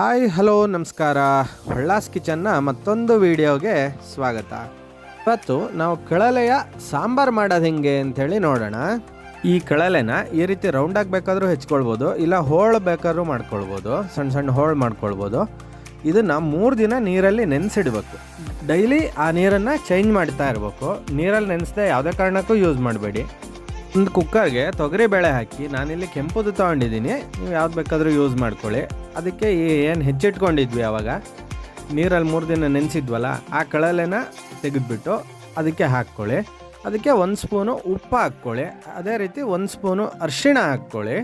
Hi, hello, ನಮಸ್ಕಾರ. ಹೊಳ್ಳಾಸ್ ಕಿಚನ್ನ ಮತ್ತೊಂದು ವಿಡಿಯೋಗೆ ಸ್ವಾಗತ. ಇವತ್ತು ನಾವು ಕಳಲೆಯ ಸಾಂಬಾರು ಮಾಡೋದು ಹೆಂಗೆ ಅಂಥೇಳಿ ನೋಡೋಣ. ಈ ಕಳಲೆನ ಈ ರೀತಿ ರೌಂಡಾಗಿ ಬೇಕಾದರೂ ಹೆಚ್ಕೊಳ್ಬೋದು, ಇಲ್ಲ ಹೋಳು ಬೇಕಾದ್ರೂ ಮಾಡ್ಕೊಳ್ಬೋದು ಸಣ್ಣ ಸಣ್ಣ ಹೋಳು ಮಾಡ್ಕೊಳ್ಬೋದು. ಇದನ್ನು ಮೂರು ದಿನ ನೀರಲ್ಲಿ ನೆನೆಸಿಡ್ಬೇಕು. ಡೈಲಿ ಆ ನೀರನ್ನು ಚೇಂಜ್ ಮಾಡ್ತಾ ಇರಬೇಕು. ನೀರಲ್ಲಿ ನೆನೆಸ್ದೆ ಯಾವುದೇ ಕಾರಣಕ್ಕೂ ಯೂಸ್ ಮಾಡಬೇಡಿ. ಒಂದು ಕುಕ್ಕರ್ಗೆ ತೊಗರಿ ಬೇಳೆ ಹಾಕಿ, ನಾನಿಲ್ಲಿ ಕೆಂಪುದು ತೊಗೊಂಡಿದ್ದೀನಿ. ನೀವು ಯಾವ್ದು ಬೇಕಾದರೂ ಯೂಸ್ ಮಾಡ್ಕೊಳ್ಳಿ. ಅದಕ್ಕೆ ಏನು ಹೆಚ್ಚಿಟ್ಕೊಂಡಿದ್ವಿ ಆವಾಗ ನೀರಲ್ಲಿ ಮೂರು ದಿನ ನೆನೆಸಿದ್ವಲ್ಲ, ಆ ಕಳಲೆನ ತೆಗೆದುಬಿಟ್ಟು ಅದಕ್ಕೆ ಹಾಕ್ಕೊಳ್ಳಿ. ಅದಕ್ಕೆ ಒಂದು ಸ್ಪೂನು ಉಪ್ಪು ಹಾಕ್ಕೊಳ್ಳಿ. ಅದೇ ರೀತಿ ಒಂದು ಸ್ಪೂನು ಅರಿಶಿಣ ಹಾಕ್ಕೊಳ್ಳಿ.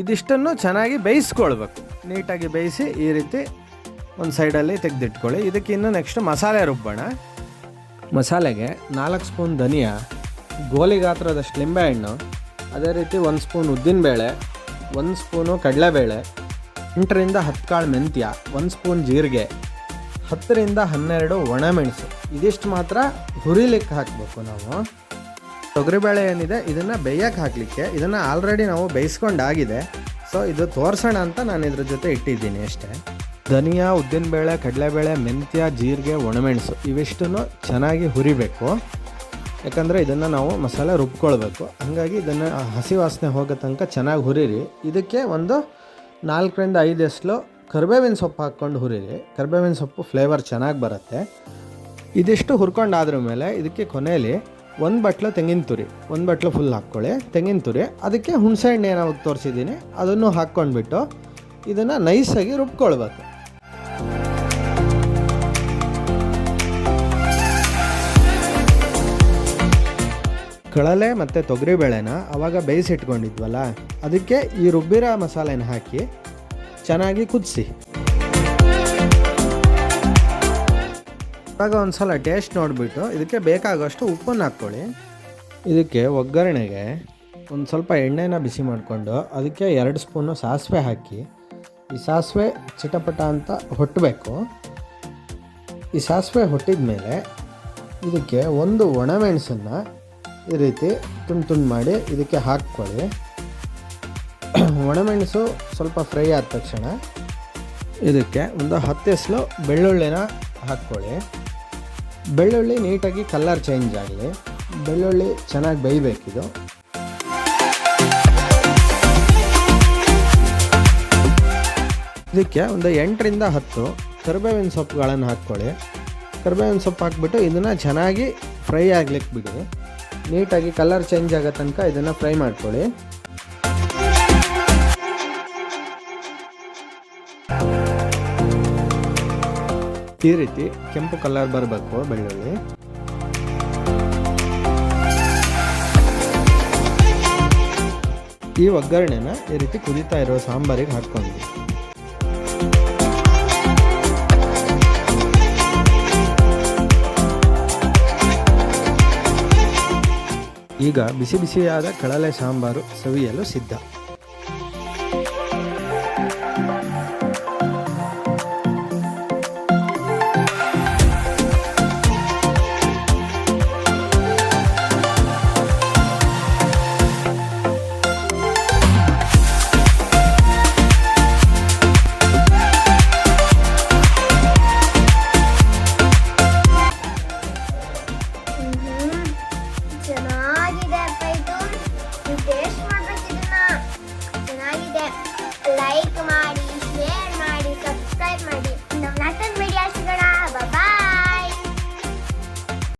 ಇದಿಷ್ಟನ್ನು ಚೆನ್ನಾಗಿ ಬೇಯಿಸ್ಕೊಳ್ಬೇಕು. ನೀಟಾಗಿ ಬೇಯಿಸಿ ಈ ರೀತಿ ಒಂದು ಸೈಡಲ್ಲಿ ತೆಗೆದಿಟ್ಕೊಳ್ಳಿ. ಇದಕ್ಕೆ ಇನ್ನು ನೆಕ್ಸ್ಟ್ ಮಸಾಲೆ ರುಬ್ಬೋಣ. ಮಸಾಲೆಗೆ ನಾಲ್ಕು ಸ್ಪೂನ್ ಧನಿಯಾ, ಗೋಲಿ ಗಾತ್ರದಷ್ಟು ಲಿಂಬೆಹಣ್ಣು ಅದೇ ರೀತಿ ಒಂದು ಸ್ಪೂನ್ ಉದ್ದಿನಬೇಳೆ, ಒಂದು ಸ್ಪೂನು ಕಡಲೆಬೇಳೆ ಎಂಟರಿಂದ ಹತ್ತು ಕಾಳು ಮೆಂತ್ಯ, ಒಂದು ಸ್ಪೂನ್ ಜೀರಿಗೆ, ಹತ್ತರಿಂದ ಹನ್ನೆರಡು ಒಣಮೆಣಸು ಇದಿಷ್ಟು ಮಾತ್ರ ಹುರಿಲಿಕ್ಕೆ ಹಾಕಬೇಕು ನಾವು. ತೊಗರಿಬೇಳೆ ಏನಿದೆ, ಇದನ್ನು ಬೇಯಕ್ಕೆ ಹಾಕಲಿಕ್ಕೆ, ಇದನ್ನು ಆಲ್ರೆಡಿ ನಾವು ಬೇಯಿಸ್ಕೊಂಡಾಗಿದೆ. ಸೊ ಇದು ತೋರಿಸೋಣ ಅಂತ ನಾನು ಇದ್ರ ಜೊತೆ ಇಟ್ಟಿದ್ದೀನಿ ಅಷ್ಟೇ. ಧನಿಯಾ, ಉದ್ದಿನಬೇಳೆ, ಕಡಲೆಬೇಳೆ, ಮೆಂತ್ಯ, ಜೀರಿಗೆ ಒಣಮೆಣಸು ಇವಿಷ್ಟನ್ನು ಚೆನ್ನಾಗಿ ಹುರಿಬೇಕು. ಯಾಕಂದರೆ ಇದನ್ನು ನಾವು ಮಸಾಲೆ ರುಬ್ಕೊಳ್ಬೇಕು. ಹಾಗಾಗಿ ಇದನ್ನು ಹಸಿ ವಾಸನೆ ಹೋಗೋ ತನಕ ಚೆನ್ನಾಗಿ ಹುರಿರಿ. ಇದಕ್ಕೆ ಒಂದು ನಾಲ್ಕರಿಂದ ಐದು ಎಸ್ಲು ಕರ್ಬೇವಿನ ಸೊಪ್ಪು ಹಾಕ್ಕೊಂಡು ಹುರಿರಿ. ಕರ್ಬೇವಿನ ಸೊಪ್ಪು ಫ್ಲೇವರ್ ಚೆನ್ನಾಗಿ ಬರುತ್ತೆ. ಇದಿಷ್ಟು ಹುರ್ಕೊಂಡಾದ್ರ ಮೇಲೆ ಇದಕ್ಕೆ ಕೊನೆಯಲ್ಲಿ ಒಂದು ಬಟ್ಲು ತೆಂಗಿನ ತುರಿ, ಒಂದು ಬಟ್ಲು ಫುಲ್ ಹಾಕ್ಕೊಳ್ಳಿ. ತೆಂಗಿನ ತುರಿ, ಅದಕ್ಕೆ ಹುಣಸೆಹಣ್ಣು ಏನು ತೋರಿಸಿದ್ದೀನಿ. ಅದನ್ನು ಹಾಕ್ಕೊಂಡ್ಬಿಟ್ಟು ಇದನ್ನು ನೈಸಾಗಿ ರುಬ್ಕೊಳ್ಬೇಕು. ಕಳಲೆ ಮತ್ತು ತೊಗರಿಬೇಳೆನ ಅವಾಗ ಬೇಯಿಸಿಟ್ಕೊಂಡಿದ್ವಲ್ಲ, ಅದಕ್ಕೆ ಈ ರುಬ್ಬಿರೋ ಮಸಾಲೆನ ಹಾಕಿ ಚೆನ್ನಾಗಿ ಕುದಿಸಿ. ಇವಾಗ ಒಂದು ಸಲ ಟೇಸ್ಟ್ ನೋಡಿಬಿಟ್ಟು ಇದಕ್ಕೆ ಬೇಕಾಗೋಷ್ಟು ಉಪ್ಪನ್ನು ಹಾಕ್ಕೊಳ್ಳಿ. ಇದಕ್ಕೆ ಒಗ್ಗರಣೆಗೆ ಒಂದು ಸ್ವಲ್ಪ ಎಣ್ಣೆನ ಬಿಸಿ ಮಾಡಿಕೊಂಡು ಅದಕ್ಕೆ ಎರಡು ಸ್ಪೂನು ಸಾಸಿವೆ ಹಾಕಿ. ಈ ಸಾಸಿವೆ ಚಿಟಪಟ ಅಂತ ಹೊಟ್ಟಬೇಕು ಈ ಸಾಸಿವೆ ಹೊಟ್ಟಿದ ಮೇಲೆ ಇದಕ್ಕೆ ಒಂದು ಒಣಮೆಣಸನ್ನು ಈ ರೀತಿ ತುಂಡು ತುಂಡು ಮಾಡಿ ಇದಕ್ಕೆ ಹಾಕ್ಕೊಳ್ಳಿ. ಒಣಮೆಣಸು ಸ್ವಲ್ಪ ಫ್ರೈ ಆದ ತಕ್ಷಣ ಇದಕ್ಕೆ ಒಂದು ಹತ್ತು ಎಸ್ಲು ಬೆಳ್ಳುಳ್ಳಿನ ಹಾಕ್ಕೊಳ್ಳಿ. ಬೆಳ್ಳುಳ್ಳಿ ನೀಟಾಗಿ ಕಲರ್ ಚೇಂಜ್ ಆಗಲಿ. ಬೆಳ್ಳುಳ್ಳಿ ಚೆನ್ನಾಗಿ ಬೇಯಬೇಕಿದು. ಇದಕ್ಕೆ ಒಂದು ಎಂಟರಿಂದ ಹತ್ತು ಕರಿಬೇವಿನ ಸೊಪ್ಪುಗಳನ್ನು ಹಾಕ್ಕೊಳ್ಳಿ. ಕರಿಬೇವಿನ ಸೊಪ್ಪು ಹಾಕ್ಬಿಟ್ಟು ಇದನ್ನು ಚೆನ್ನಾಗಿ ಫ್ರೈ ಆಗ್ಲಿಕ್ಕೆ ಬಿಡಿ. ನೀಟಾಗಿ ಕಲರ್ ಚೇಂಜ್ ಆಗೋ ತನಕ ಇದನ್ನು ಫ್ರೈ ಮಾಡ್ಕೊಳ್ಳಿ. ಈ ರೀತಿ ಕೆಂಪು ಕಲರ್ ಬರಬೇಕು ಬೆಳ್ಳುಳ್ಳಿ. ಈ ಒಗ್ಗರಣೆನ ಈ ರೀತಿ ಕುದೀತಾ ಇರೋ ಸಾಂಬಾರಿಗೆ ಹಾಕ್ಕೊಂಡ್ವಿ ಈಗ ಬಿಸಿ ಬಿಸಿಯಾದ ಕಳಲೆ ಸಾಂಬಾರು ಸವಿಯಲು ಸಿದ್ಧ.